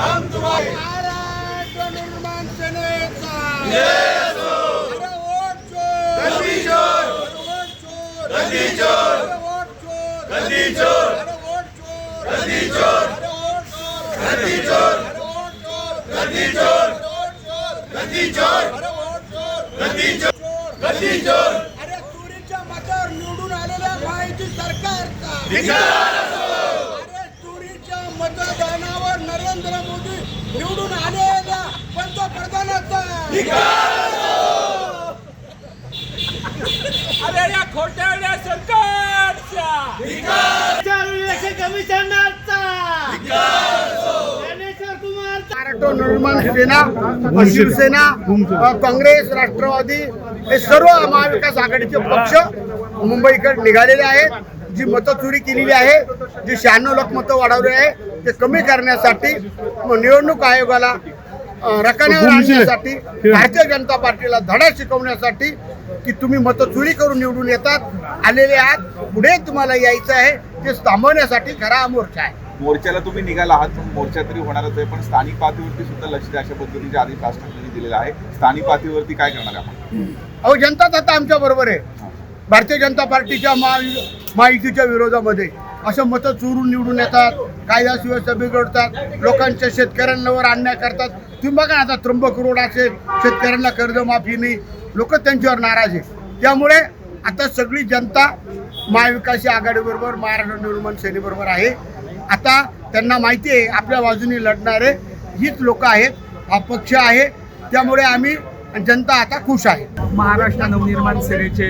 हम तुम्हारे महाराष्ट्र निर्माण सेनेचा अरे वोट चोर गद्दी चोर वोट चोर गद्दी चोर अरे वोट चोर गद्दी चोर अरे वोट चोर गद्दी चोर अरे वोट चोर गद्दी चोर अरे वोट चोर गद्दी चोर गद्दी चोर अरे वोट चोर गद्दी चोर गद्दी चोर अरे चोरीच्या मतावर निवडून आलेल्या माहिती सरकारचा अरे चोरीच्या मतदानावर नरेंद्र मोदी निवडून आलेल्या पंतप्रधानाचा अरे या खोट्याड्या सरकारच्या. महाराष्ट्र निर्माण सेना शिवसेना काँग्रेस राष्ट्रवादी हे सर्व महाविकास आघाडीचे पक्ष मुंबईकडे निघालेले आहेत. जी मतं चोरी केलेली आहे जी शहाण्णव लाख मतं वाढवली आहे ते कमी करण्यासाठी निवडणूक आयोगाला रकान्यावर आणण्यासाठी भारतीय जनता पार्टीला धडा शिकवण्यासाठी की तुम्ही मतं चोरी करून निवडून येतात आलेले आहात पुढे तुम्हाला यायचं आहे ते थांबवण्यासाठी खरा हा मोर्चा आहे. मोर्चाला तुम्ही निघाला आहात पण मोर्चा तरी होणारच आहे पण स्थानिक पातळीवरती सुद्धा लक्ष द्या अशा पद्धतीचे आदेश राज ठाकरेंनी दिलेला आहे. स्थानिक पातळीवरती काय करणार आहे आपण? अहो जनताच आता आमच्या बरोबर आहे. भारतीय जनता पार्टीच्या महा महायुतीच्या विरोधामध्ये असं मतं चोरून निवडून येतात कायदा सुव्यवस्था बिघडतात लोकांच्या शेतकऱ्यांवर अन्याय करतात. तुम्ही बघा आता त्र्यंबक रोड असेल शेतकऱ्यांना कर्जमाफी नाही लोक त्यांच्यावर नाराज आहे त्यामुळे आता सगळी जनता महाविकास आघाडीबरोबर महाराष्ट्र निर्माण सेनेबरोबर आहे. आता त्यांना माहिती आहे आपल्या बाजूने लढणारे हीच लोक आहेत हा पक्ष आहे. त्यामुळे आम्ही जनता आता खुश आहे. महाराष्ट्र नवनिर्माण सेनेचे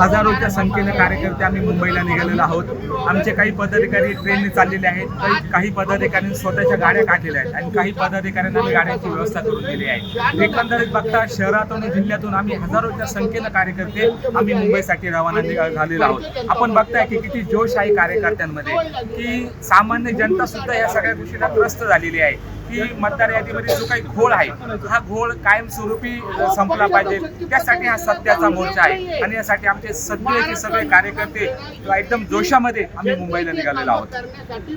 हजारोच्या संख्येने कार्यकर्ते आम्ही मुंबईला निघालेलो आहोत. आमचे काही पदाधिकारी ट्रेनने चाललेले आहेत. काही पदाधिकाऱ्यांनी स्वतःच्या गाड्या काढलेल्या आहेत आणि काही पदाधिकाऱ्यांना आम्ही गाड्यांची व्यवस्था करून दिली आहे. एकंदरीत बघता शहरातून आणि जिल्ह्यातून आम्ही हजारोच्या संख्येनं कार्यकर्ते आम्ही मुंबईसाठी रवाना झालेलो आहोत. आपण बघताय की किती जोश आहे कार्यकर्त्यांमध्ये की सामान्य जनता सुद्धा या सगळ्या गोष्टीला त्रस्त झालेली आहे. की मतदार यादीमध्ये जो काही घोळ आहे हा घोळ कायमस्वरूपी संपला पाहिजे. त्यासाठी हा सत्याचा मोर्चा आहे. आणि यासाठी आमचे सगळे सगळे कार्यकर्ते एकदम जोशामध्ये आम्ही मुंबईला निघालेलो आहोत.